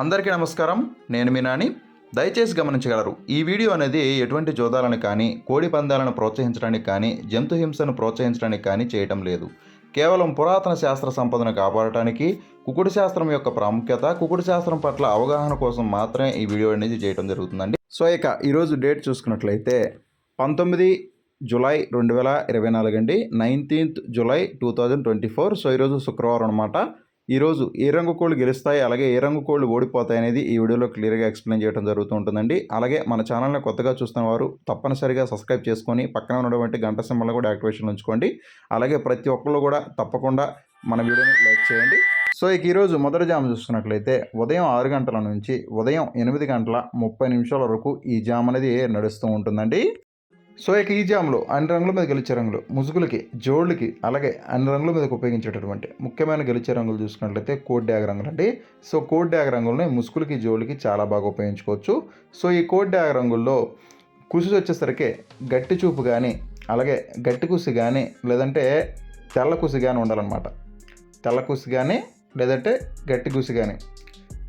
అందరికీ నమస్కారం. నేను మీ నాని. దయచేసి గమనించగలరు ఈ వీడియో అనేది ఎటువంటి జోదాలను కానీ కోడి పందాలను ప్రోత్సహించడానికి కానీ జంతు హింసను ప్రోత్సహించడానికి కానీ చేయటం లేదు. కేవలం పురాతన శాస్త్ర సంపదను కాపాడటానికి కుకుడు శాస్త్రం యొక్క ప్రాముఖ్యత కుకుడు శాస్త్రం పట్ల అవగాహన కోసం మాత్రమే ఈ వీడియో అనేది చేయడం జరుగుతుందండి. సో ఇక ఈరోజు డేట్ చూసుకున్నట్లయితే పంతొమ్మిది జూలై రెండు వేల ఇరవై నాలుగు అండి. Nineteenth July two thousand twenty four. So ఈరోజు శుక్రవారం అనమాట ఈరోజు ఏ రంగు కోళ్ళు గెలుస్తాయి అలాగే ఏ రంగు కోళ్ళు ఓడిపోతాయి అనేది ఈ వీడియోలో క్లియర్గా ఎక్స్ప్లెయిన్ చేయడం జరుగుతూ ఉంటుందండి. అలాగే మన ఛానల్ని కొత్తగా చూస్తున్న వారు తప్పనిసరిగా సబ్స్క్రైబ్ చేసుకొని పక్కన ఉన్నటువంటి గంట సింబల్ కూడా యాక్టివేషన్ ఉంచుకోండి. అలాగే ప్రతి ఒక్కళ్ళు కూడా తప్పకుండా మన వీడియోని లైక్ చేయండి. సో ఇక ఈరోజు మొదటి జామ చూసుకున్నట్లయితే ఉదయం ఆరు గంటల నుంచి ఉదయం ఎనిమిది గంటల ముప్పై నిమిషాల వరకు ఈ జామ్ అనేది నడుస్తూ ఉంటుందండి. సో ఇక ఈ జామ్లో అన్ని రంగుల మీద గెలిచే రంగులు ముసుగులకి జోళ్ళకి అలాగే అన్ని రంగుల మీద ఉపయోగించేటటువంటి ముఖ్యమైన గెలిచే రంగులు చూసుకున్నట్లయితే కోడ్ డ్యాగ్ రంగులు అండి. సో కోడ్ డ్యాగ్ రంగులని ముసుగులకి జోళ్ళకి చాలా బాగా ఉపయోగించుకోవచ్చు. సో ఈ కోడ్ డ్యాగ్ రంగుల్లో కుసి వచ్చేసరికి గట్టి చూపు కానీ అలాగే గట్టి కుసి కానీ లేదంటే తెల్ల కుసి కానీ ఉండాలన్నమాట. తెల్ల కుసి కానీ లేదంటే గట్టి కుసి కానీ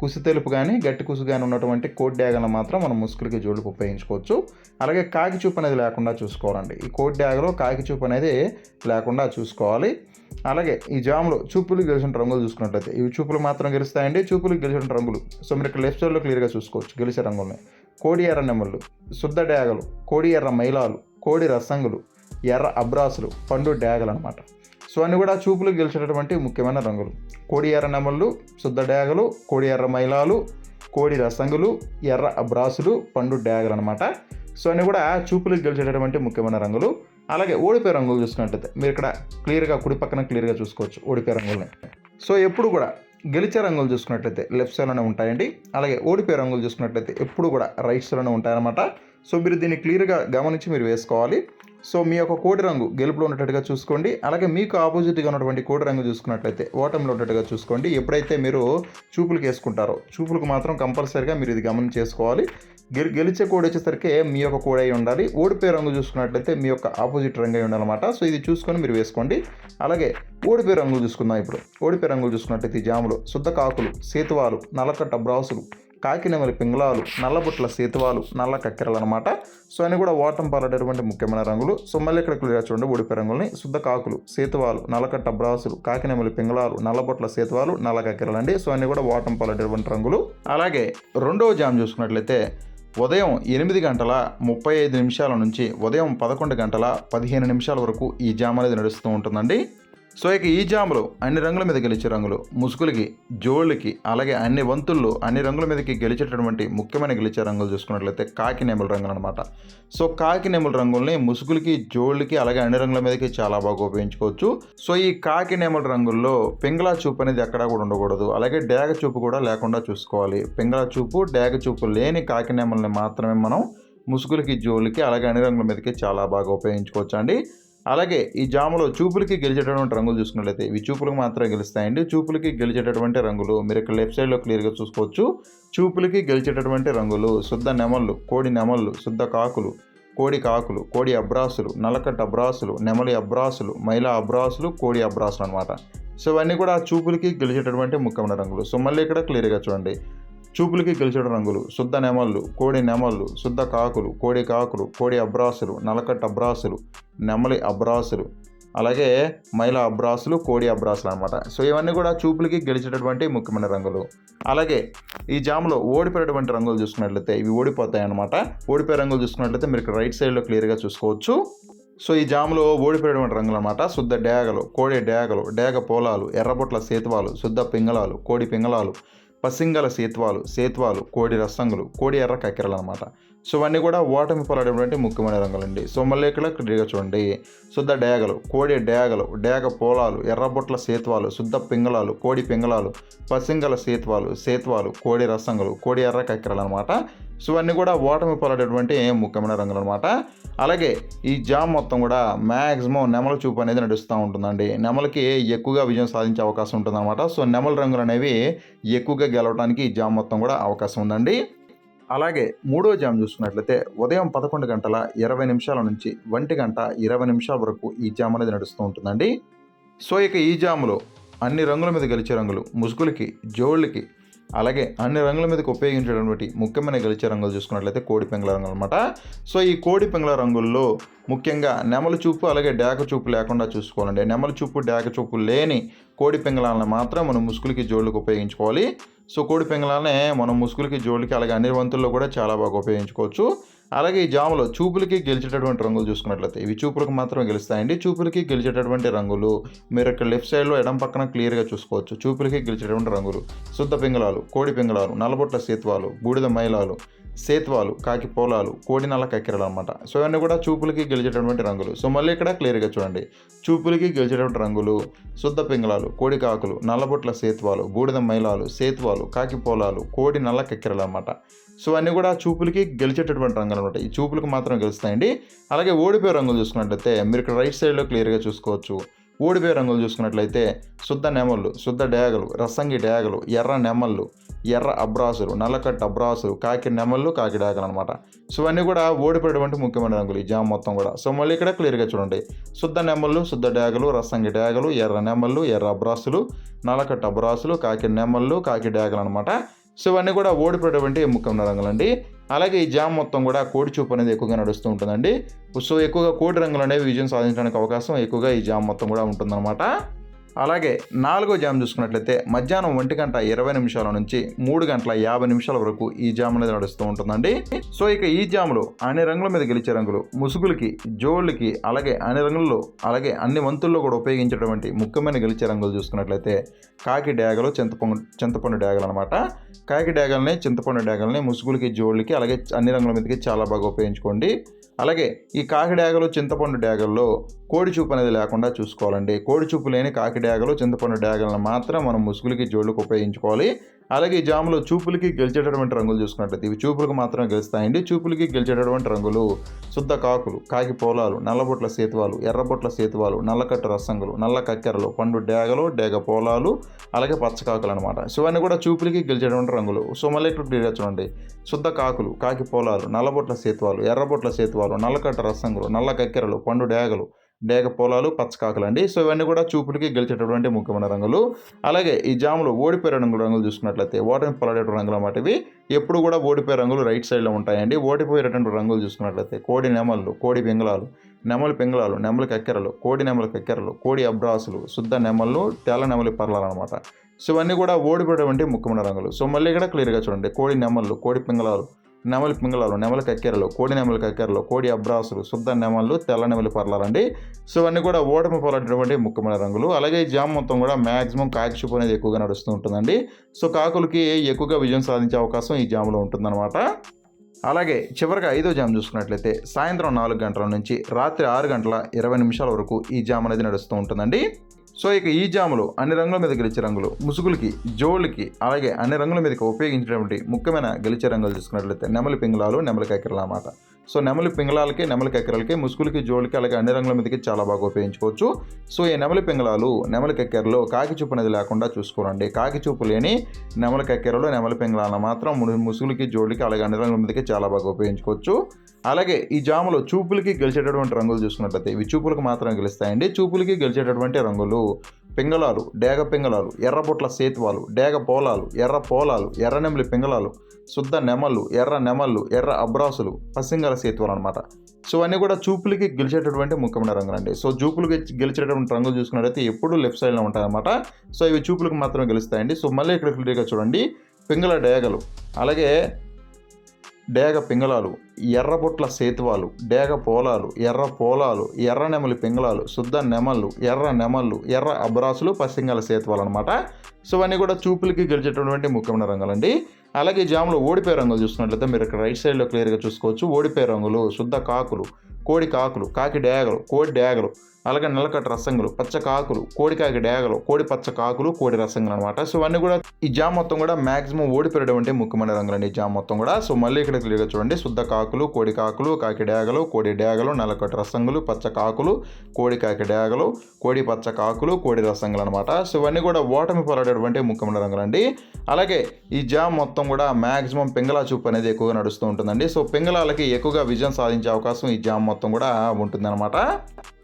కుసి తెలుపు కానీ గట్టి కుసు కానీ ఉన్నటువంటి కోడ్ డ్యాగలను మాత్రం మనం ముసుగులకి జోళ్ళకి ఉపయోగించుకోవచ్చు. అలాగే కాకి చూపు అనేది లేకుండా చూసుకోవాలండి. ఈ కోడ్ డ్యాగలో కాకి చూపు అనేది లేకుండా చూసుకోవాలి. అలాగే ఈ జాములు చూపులు గెలిచిన రంగులు చూసుకున్నట్లయితే ఇవి చూపులు మాత్రం గెలుస్తాయండి చూపులు గెలిచిన రంగులు. సో మీరు ఇక్కడ లెఫ్ట్ సైడ్లో క్లియర్గా చూసుకోవచ్చు గెలిచే రంగుల్ని. కోడి ఎర్ర నెమళ్ళు శుద్ధ డ్యాగలు కోడి ఎర్ర మైలాలు కోడి రసంగులు ఎర్ర అబ్రాసులు పండు డ్యాగలు అనమాట సో అన్ని కూడా చూపులు గెలిచేటటువంటి ముఖ్యమైన రంగులు. కోడి ఎర్ర నెమళ్ళు శుద్ధ డ్యాగలు కోడి ఎర్ర మైలాలు కోడి రసంగులు ఎర్ర అబ్రాసులు పండు డ్యాగలు అనమాట సో అన్ని కూడా చూపులు గెలిచేటటువంటి ముఖ్యమైన రంగులు. అలాగే ఓడిపోయే రంగులు చూసుకున్నట్లయితే మీరు ఇక్కడ క్లియర్గా కుడి పక్కన క్లియర్గా చూసుకోవచ్చు ఓడిపోయే రంగులని. సో ఎప్పుడు కూడా గెలిచే రంగులు చూసుకున్నట్లయితే లెఫ్ట్ సైడ్లోనే ఉంటాయండి. అలాగే ఓడిపోయే రంగులు చూసుకున్నట్లయితే ఎప్పుడు కూడా రైట్ సైడ్లోనే ఉంటాయన్నమాట. సో మీరు దీన్ని క్లియర్గా గమనించి మీరు వేసుకోవాలి. సో మీ యొక్క కోడి రంగు గెలుపులో ఉన్నట్టుగా చూసుకోండి. అలాగే మీకు ఆపోజిట్గా ఉన్నటువంటి కోడి రంగు చూసుకున్నట్లయితే ఓటంలో ఉన్నట్టుగా చూసుకోండి. ఎప్పుడైతే మీరు చూపులకు వేసుకుంటారో చూపులకు మాత్రం కంపల్సరీగా మీరు ఇది గమనం చేసుకోవాలి. గెలి గెలిచే కోడి వచ్చేసరికి మీ యొక్క కోడి అయి ఉండాలి. ఓడిపోయే రంగు చూసుకున్నట్లయితే మీ యొక్క ఆపోజిట్ రంగు అయి ఉండాలన్నమాట. సో ఇది చూసుకొని మీరు వేసుకోండి. అలాగే ఓడిపోయే రంగులు చూసుకుందాం ఇప్పుడు. ఓడిపోయే రంగులు చూసుకున్నట్లయితే జాములు శుద్ధ కాకులు సేతువాలు నలకట్ట బ్రాసులు కాకినెమలి పింగళాలు నల్లబుట్ల సేతువాలు నల్ల కక్కెరలు అనమాట సో అన్ని కూడా ఓటం పాలటటువంటి ముఖ్యమైన రంగులు. సో మళ్ళీ ఇక్కడ క్లియర్ చూడండి ఉడిపే రంగుల్ని. శుద్ధ కాకులు సేతువాలు నల్లకట్ట బ్రాసులు కాకినెమలి పింగళాలు నల్లబుట్ల సేతువాలు నల్ల కక్కెరలు అండి సో అన్ని కూడా ఓటం పాలటటువంటి రంగులు. అలాగే రెండవ జామ్ చూసుకున్నట్లయితే ఉదయం ఎనిమిది గంటల ముప్పై ఐదు నిమిషాల నుంచి ఉదయం పదకొండు గంటల పదిహేను నిమిషాల వరకు ఈ జామ్ అనేది నడుస్తూ ఉంటుందండి. సో ఇక ఈ జాములు అన్ని రంగుల మీద గెలిచే రంగులు ముసుగులకి జోళ్ళకి అలాగే అన్ని వంతుల్లో అన్ని రంగుల మీదకి గెలిచేటటువంటి ముఖ్యమైన గెలిచే రంగులు చూసుకున్నట్లయితే కాకి నెమల రంగులు అనమాట సో కాకి నెమల రంగుల్ని ముసుగులకి జోళ్ళకి అలాగే అన్ని రంగుల మీదకి చాలా బాగా ఉపయోగించుకోవచ్చు. సో ఈ కాకి నెమల రంగుల్లో పింగళా చూపు అనేది ఎక్కడా కూడా ఉండకూడదు. అలాగే డేగ చూపు కూడా లేకుండా చూసుకోవాలి. పింగళా చూపు డేగ చూపు లేని కాకి నెమల్ని మాత్రమే మనం ముసుగులకి జోళ్ళకి అలాగే అన్ని రంగుల మీదకి చాలా బాగా ఉపయోగించుకోవచ్చు అండి అలాగే ఈ జాములో చూపులకి గెలిచేటటువంటి రంగులు చూసుకున్నట్లయితే ఇవి చూపులకు మాత్రమే గెలుస్తాయండి. చూపులకి గెలిచేటటువంటి రంగులు మీరు ఇక్కడ లెఫ్ట్ సైడ్లో క్లియర్గా చూసుకోవచ్చు. చూపులకి గెలిచేటటువంటి రంగులు శుద్ధ నెమళ్ళు కోడి నెమళ్ళు శుద్ధ కాకులు కోడి కాకులు కోడి అబ్రాసులు నలకట్ అబ్రాసులు నెమలి అబ్రాసులు మైలా అబ్రాసులు కోడి అబ్రాసులు అనమాట సో ఇవన్నీ కూడా చూపులకి గెలిచేటటువంటి ముఖ్యమైన రంగులు. సో మళ్ళీ ఇక్కడ క్లియర్గా చూడండి. చూపులకి గెలిచిన రంగులు శుద్ధ నెమళ్ళు కోడి నెమళ్ళు శుద్ధ కాకులు కోడి కాకులు కోడి అబ్రాసులు నలకట్ట అబ్రాసులు నెమలి అబ్రాసులు అలాగే మైల అబ్రాసులు కోడి అబ్రాసులు అనమాట సో ఇవన్నీ కూడా చూపులకి గెలిచేటటువంటి ముఖ్యమైన రంగులు. అలాగే ఈ జామ్లో ఓడిపోయేటువంటి రంగులు చూసుకున్నట్లయితే ఇవి ఓడిపోతాయి అనమాట ఓడిపోయే రంగులు చూసుకున్నట్లయితే మీరు ఇక్కడ రైట్ సైడ్లో క్లియర్గా చూసుకోవచ్చు. సో ఈ జాములో ఓడిపోయేటువంటి రంగులు అనమాట శుద్ధ డేగలు కోడి డేగలు డేగ పోలాలు ఎర్రబొట్ల సేతువాలు శుద్ధ పింగళాలు కోడి పింగళాలు పసింగల సేత్వాలు సేత్వాలు కోడి రసంగులు కోడి ఎర్ర కక్కెరలు అనమాట సో ఇవన్నీ కూడా ఓటమి పొలాడేటువంటి ముఖ్యమైన రంగులండి. సో మళ్ళీ ఇక్కడ క్లియర్గా చూడండి. శుద్ధ డేగలు కోడి డేగలు డేగ పోలాలు ఎర్రబొట్ల సేత్వాలు శుద్ధ పింగళాలు కోడి పింగళాలు పసింగల సేత్వాలు సేత్వాలు కోడి రసంగులు కోడి ఎర్ర కక్కెరలు అనమాట సో ఇవన్నీ కూడా ఓటమి పొలాడేటువంటి ముఖ్యమైన రంగులు అనమాట అలాగే ఈ జామ్ మొత్తం కూడా మ్యాక్సిమం నెమల చూపు అనేది నడుస్తూ ఉంటుందండి. నెమలకి ఎక్కువగా విజయం సాధించే అవకాశం ఉంటుందన్నమాట. సో నెమల రంగులు అనేవి ఎక్కువగా గెలవడానికి ఈ జామ్ మొత్తం కూడా అవకాశం ఉందండి. అలాగే మూడో జామ్ చూసుకున్నట్లయితే ఉదయం పదకొండు గంటల ఇరవై నిమిషాల నుంచి ఒంటి గంట ఇరవై నిమిషాల వరకు ఈ జామ్ అనేది నడుస్తూ ఉంటుందండి. సో ఇక ఈ జాములో అన్ని రంగుల మీద గెలిచే రంగులు ముసుగులకి జోళ్ళకి అలాగే అన్ని రంగుల మీదకి ఉపయోగించేటటువంటి ముఖ్యమైన గెలిచే రంగులు చూసుకున్నట్లయితే కోడి పెంగుల రంగులు అనమాట సో ఈ కోడి పెంగుల రంగుల్లో ముఖ్యంగా నెమల చూపు అలాగే డాక చూపు లేకుండా చూసుకోవాలండి. నెమల చూపు డాక చూపు లేని కోడి పెంగళాలను మాత్రం మనం ముసుగులకి జోళ్ళకి ఉపయోగించుకోవాలి. సో కోడి పెంగళాలనే మనం ముసుగులకి జోళ్ళకి అలాగే అన్ని వంతుల్లో కూడా చాలా బాగా ఉపయోగించుకోవచ్చు. అలాగే ఈ జాములో చూపులకి గెలిచేటటువంటి రంగులు చూసుకున్నట్లయితే ఇవి చూపులకు మాత్రమే గెలుస్తాయండి. చూపులకి గెలిచేటటువంటి రంగులు మీరు ఇక్కడ లెఫ్ట్ సైడ్లో ఎడం పక్కన క్లియర్గా చూసుకోవచ్చు. చూపులకి గెలిచేటటువంటి రంగులు శుద్ధ పింగళాలు కోడి పింగళాలు నల్లబొట్ల సేత్వాలు బూడిద మైలాలు సేత్వాలు కాకి పోలాలు కోడి నల్ల కక్కెరలు అనమాట సో ఇవన్నీ కూడా చూపులకి గెలిచేటటువంటి రంగులు. సో మళ్ళీ ఇక్కడ క్లియర్గా చూడండి. చూపులకి గెలిచేటటువంటి రంగులు శుద్ధ పింగళాలు కోడి కాకులు నల్లబొట్ల సేత్వాలు బూడిద మైలాలు సేత్వాలు కాకి పోలాలు కోడి నల్ల కక్కెరలు అనమాట సో అన్నీ కూడా చూపులకి గెలిచేటటువంటి రంగులు అనమాట. ఈ చూపులకు మాత్రం గెలుస్తాయండి. అలాగే ఓడిపోయే రంగులు చూసుకున్నట్లయితే మీరు ఇక్కడ రైట్ సైడ్లో క్లియర్గా చూసుకోవచ్చు. ఓడిపోయే రంగులు చూసుకున్నట్లయితే శుద్ధ నెమళ్ళు శుద్ధ డేగలు రసంగి డేగలు ఎర్ర నెమళ్ళు ఎర్ర అబ్రాసులు నల్లకట్ట అబ్రాసులు కాకి నెమళ్ళు కాకి డేగలు అనమాట. సో ఇవన్నీ కూడా ఓడిపోయేటువంటి ముఖ్యమైన రంగులు ఈ జామ్ మొత్తం కూడా. సో మళ్ళీ ఇక్కడ క్లియర్గా చూడండి. శుద్ధ నెమళ్ళు శుద్ధ డేగలు రసంగి డేగలు ఎర్ర నెమళ్ళు ఎర్ర అబ్రాసులు నల్లకట్ట అబ్రాసులు కాకి నెమళ్ళు కాకి డేగలు అనమాట. సో ఇవన్నీ కూడా ఓడిపోయేటువంటి ముఖ్యమైన రంగులండి. అలాగే ఈ జామ్ మొత్తం కూడా కోడి చూపు అనేది ఎక్కువగా నడుస్తూ ఉంటుందండి. సో ఎక్కువగా కోడి రంగులు అనేవి విజయం సాధించడానికి అవకాశం ఎక్కువగా ఈ జామ్ మొత్తం కూడా ఉంటుందన్నమాట. అలాగే నాలుగో జామ్ చూసుకున్నట్లయితే మధ్యాహ్నం ఒంటి గంట ఇరవై నిమిషాల నుంచి మూడు గంటల యాభై నిమిషాల వరకు ఈ జామ్ అనేది నడుస్తూ ఉంటుందండి. సో ఇక ఈ జాములు అన్ని రంగుల మీద గెలిచే రంగులు ముసుగులకి జోళ్ళకి అలాగే అన్ని రంగుల్లో అలాగే అన్ని వంతుల్లో కూడా ఉపయోగించేటువంటి ముఖ్యమైన గెలిచే రంగులు చూసుకున్నట్లయితే కాకి డ్యాగలు చింతపండు చింతపండు డ్యాగలు అనమాట కాకి డ్యాగల్ని చింతపండు డ్యాగల్ని ముసుగులకి జోళ్ళకి అలాగే అన్ని రంగుల మీదకి చాలా బాగా ఉపయోగించుకోండి. అలాగే ఈ కాకి డ్యాగలు చింతపండు డ్యాగల్లో కోడి చూపు అనేది లేకుండా చూసుకోవాలండి. కోడి చూపు లేని కాకి డ్యాగలు చింతపండు డ్యాగలను మాత్రం మనం ముసుగులకి జోళ్ళకు ఉపయోగించుకోవాలి. అలాగే ఈ జాములో చూపులకి గెలిచేటటువంటి రంగులు చూసుకున్నట్లయితే ఇవి చూపులకు మాత్రమే గెలుస్తాయండి. చూపులకి గెలిచేటటువంటి రంగులు శుద్ధ కాకులు కాకి పోలాలు నల్లబొట్ల సేతువాలు ఎర్రబొట్ల సేతువాలు నల్లకట్టు రసంగులు నల్ల కక్కెరలు పండు డేగలు డేగ పోలాలు అలాగే పచ్చకాకులు అనమాట సో ఇవన్నీ కూడా చూపులకి గెలిచేటువంటి రంగులు. సో మళ్ళీ ఇక్కడ చూడండి. శుద్ధ కాకులు కాకి పోలాలు నల్లబొట్ల సేతువాలు ఎర్రబొట్ల సేతువాలు నల్లకట్ట రసంగులు నల్ల కక్కెరలు పండు డేగలు డేగ పొలాలు పచ్చకాకులు అండి సో ఇవన్నీ కూడా చూపులకి గెలిచేటటువంటి ముఖ్యమైన రంగులు. అలాగే ఈ జాములు ఓడిపోయే రంగులు రంగులు చూసుకున్నట్లయితే ఓటమి పొలాడేటువంటి రంగులు అన్నమాట ఇవి. ఎప్పుడు కూడా ఓడిపోయే రంగులు రైట్ సైడ్లో ఉంటాయండి. ఓడిపోయేటటువంటి రంగులు చూసుకున్నట్లయితే కోడి నెమళ్ళు కోడి పింగళాలు నెమలి పింగళాలు నెమలి కక్కెరలు కోడి నెమలి కక్కెరలు కోడి అబ్రాసులు శుద్ధ నెమళ్ళు తెల్ల నెమలి పర్లాలు అనమాట సో ఇవన్నీ కూడా ఓడిపోయేటువంటి ముఖ్యమైన రంగులు. సో మళ్ళీ ఇక్కడ క్లియర్గా చూడండి. కోడి నెమళ్ళు కోడి పింగళాలు నెమలి పింగళాలు నెమలి కక్కెరలు కోడి నెమలి కక్కెరలు కోడి అబ్రాసులు శుద్ధ నెమళ్ళు తెల్ల నెమలి పర్లాలండి. సో ఇవన్నీ కూడా ఓటమి పోలాడేటువంటి ముఖ్యమైన రంగులు. అలాగే ఈ జామ్ మొత్తం కూడా మ్యాక్సిమం కాకి అనేది ఎక్కువగా నడుస్తూ ఉంటుందండి. సో కాకులకి ఎక్కువగా విజయం సాధించే అవకాశం ఈ జాములో ఉంటుందన్నమాట. అలాగే చివరిగా ఐదో జామ్ చూసుకున్నట్లయితే సాయంత్రం నాలుగు గంటల నుంచి రాత్రి ఆరు గంటల ఇరవై నిమిషాల వరకు ఈ జామ్ అనేది నడుస్తూ ఉంటుందండి. సో ఇక ఈ జాములు అన్ని రంగుల మీద గెలిచే రంగులు ముసుగులకి జోళ్ళకి అలాగే అన్ని రంగుల మీదకి ఉపయోగించినటువంటి ముఖ్యమైన గెలిచే రంగులు చూసుకున్నట్లయితే నెమలి పింగళాలు నెమలి కక్కెరలు అన్నమాట సో నెమలి పింగళాలకి నెమలి కెక్కెరలకి ముసుగులకి జోళ్ళకి అలాగే అన్ని రంగుల మీదకి చాలా బాగా ఉపయోగించుకోవచ్చు. సో ఈ నెమలి పింగళాలు నెమలి కెక్కెరలో కాకి చూపు అనేది లేకుండా చూసుకోరండి. కాకి చూపు లేని నెమలి కెక్కెరలు నెమలి పింగళాలను మాత్రం ముసుగులకి జోళ్ళకి అలాగే అన్ని రంగుల మీదకి చాలా బాగా ఉపయోగించుకోవచ్చు. అలాగే ఈ జాములో చూపులకి గెలిచేటటువంటి రంగులు చూసుకున్నట్లయితే ఇవి చూపులకు మాత్రమే గెలుస్తాయండి. చూపులకి గెలిచేటటువంటి రంగులు పింగళాలు డేగ పింగళాలు ఎర్రబుట్ల సేతువాలు డేగ పోలాలు ఎర్ర పోలాలు ఎర్ర నెమలి పింగళాలు శుద్ధ నెమళ్ళు ఎర్ర నెమళ్ళు ఎర్ర అబ్రాసులు పసింగల సేతువాలు అనమాట సో అన్నీ కూడా చూపులకి గెలిచేటటువంటి ముఖ్యమైన రంగులు అండి. సో చూపులకి గెలిచేటటువంటి రంగులు చూసుకున్నట్టయితే ఎప్పుడూ లెఫ్ట్ సైడ్లో ఉంటాయన్నమాట. సో ఇవి చూపులకు మాత్రమే గెలుస్తాయండి. సో మళ్ళీ ఇక్కడ క్లియర్గా చూడండి. పింగళ డేగలు. అలాగే డేగ పింగళాలు ఎర్రబొట్ల సేతువాలు డేగ పోలాలు ఎర్ర పోలాలు ఎర్ర నెమలి పింగళాలు శుద్ధ నెమళ్ళు ఎర్ర నెమళ్ళు ఎర్ర అబ్రాసులు పసింగల సేతువాలు అనమాట సో అవన్నీ కూడా చూపులకి గెలిచేటటువంటి ముఖ్యమైన రంగులండి. అలాగే జాములో ఓడిపోయే రంగులు చూసుకున్నట్లయితే మీరు ఇక్కడ రైట్ సైడ్లో క్లియర్గా చూసుకోవచ్చు. ఓడిపోయే రంగులు శుద్ధ కాకులు కోడి కాకులు కాకి డేగలు కోడి డేగలు అలాగే నల్లకట్ట రసంగులు పచ్చ కాకులు కోడికాకి డేగలు కోడి పచ్చ కాకులు కోడి రసంగులు అనమాట సో అన్నీ కూడా ఈ జామ్ మొత్తం కూడా మాక్సిమం ఓడిపోయేటువంటి ముఖ్యమైన రంగులండి ఈ జామ్ మొత్తం కూడా. సో మళ్ళీ ఇక్కడ క్లియర్గా చూడండి. శుద్ధ కాకులు కోడి కాకులు కాకి డేగలు కోడి డేగలు నలకట రసంగులు పచ్చ కాకులు కోడి కాకి డేగలు కోడి పచ్చ కాకులు కోడి రసంగులు అనమాట సో ఇవన్నీ కూడా ఓటమి పోరాడేటువంటి ముఖ్యమైన రంగులండి. అలాగే ఈ జామ్ మొత్తం కూడా మాక్సిమం పింగళా చూపు అనేది ఎక్కువగా నడుస్తూ ఉంటుందండి. సో పింగళాలకి ఎక్కువగా విజయం సాధించే అవకాశం ఈ జామ్ మొత్తం కూడా ఉంటుందన్నమాట.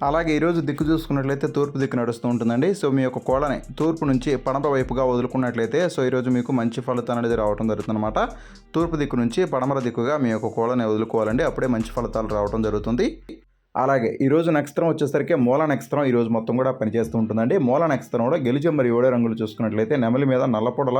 అలాగే ఈరోజు దిక్కు చూసుకున్నట్లయితే తూర్పు దిక్కు నడుస్తూ ఉంటుందండి. సో మీ యొక్క కోళ్ళని తూర్పు నుంచి పడమ వైపుగా వదులుకున్నట్లయితే సో ఈరోజు మీకు మంచి ఫలితాలు అనేది రావడం జరుగుతుందన్నమాట. తూర్పు దిక్కు నుంచి పడమర దిక్కుగా మీ యొక్క కోళ్ళని వదులుకోవాలండి. అప్పుడే మంచి ఫలితాలు రావడం జరుగుతుంది. అలాగే ఈరోజు నక్షత్రం వచ్చేసరికి మూల నక్షత్రం ఈరోజు మొత్తం కూడా పనిచేస్తూ ఉంటుందండి. మూల మూలానక్షత్రం గెలిచి మరి ఏడో రంగులు చూసుకున్నట్లయితే నెమలి మీద నల్లపొడల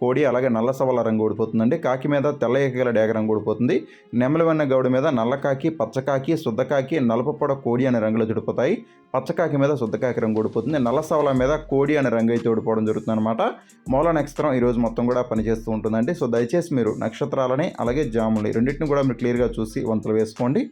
కోడి అలాగే నల్ల సవల రంగు ఊడిపోతుందండి. కాకి మీద తెల్ల ఏకగల డేగ రంగు ఊడిపోతుంది. నెమలి వెన్న గౌడి మీద నల్లకాకి పచ్చకాకి శుద్ధకాకి నలపపొడ కోడి అనే రంగులు చుడిపోతాయి పచ్చకాకి మీద శుద్ధకాకి రంగు ఊడిపోతుంది. నల్ల సవల మీద కోడి అనే రంగు అయితే ఊడిపోవడం జరుగుతుంది అనమాట మూల నక్షత్రం ఈరోజు మొత్తం కూడా పనిచేస్తూ ఉంటుందండి. సో దయచేసి మీరు నక్షత్రాలని అలాగే జాములని రెండింటిని కూడా మీరు క్లియర్గా చూసి వంతులు వేసుకోండి.